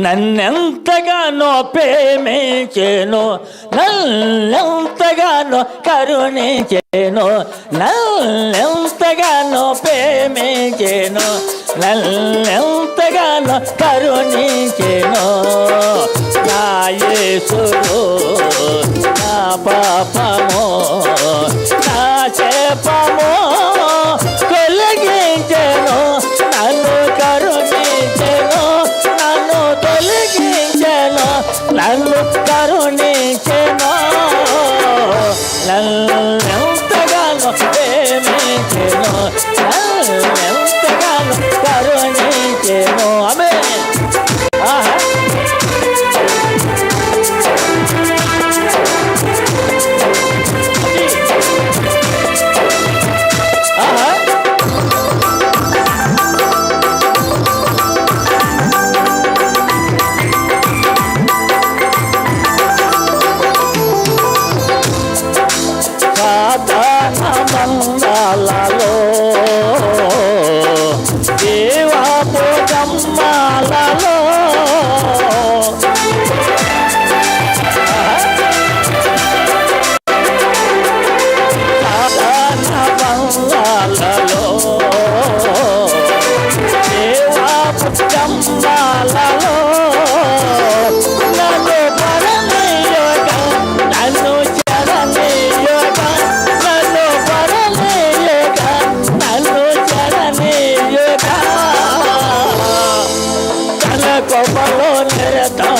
నన్నెంతగానో ప్రేమించేను నన్నెంతగానో కరుణించేను నన్నెంతగానో ప్రేమించేను నన్నెంతగానో కరుణించేను. నా యేసుడు నా పాపమో నన్ను కరుణించెను నన్ను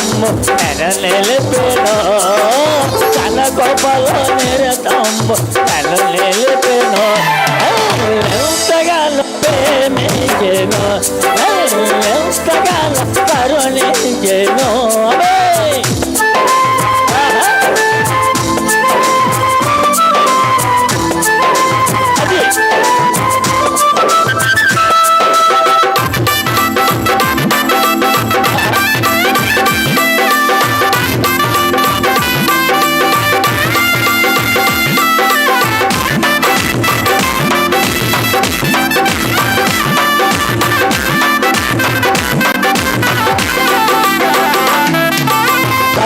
నిరతమ్ము నెర నిలిపెను తన గొప్పలో నిరతమ్ము నెల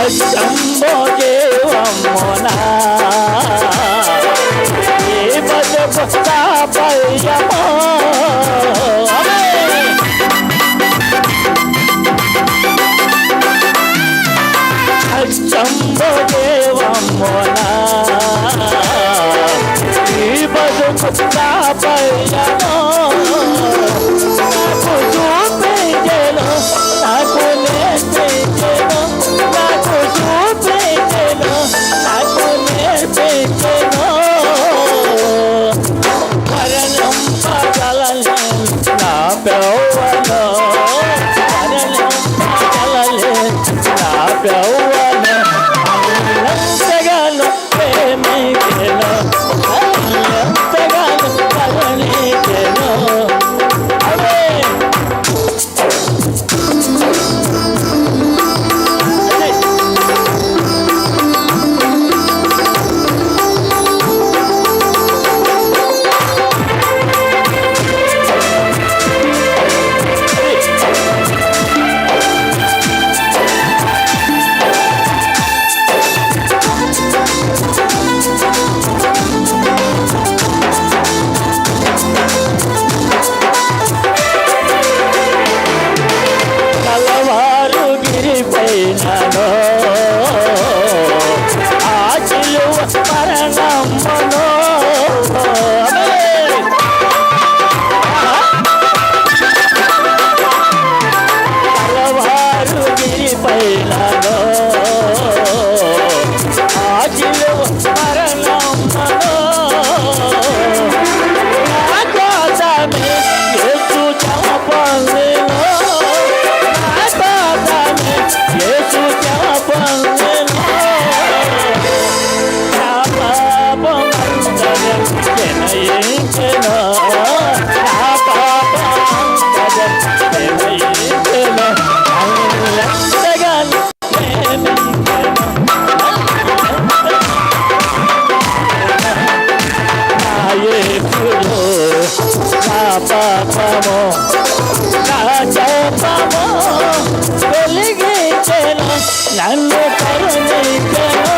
కష్టంబో జీవమునా ఏ బతుకు సాఫల్యమో అమే. కష్టంబో జీవమునా ఈ బతుకు సాఫల్యమో నాకు నా పాపము కాచపము వెలిగించను నన్ను కరుణించను.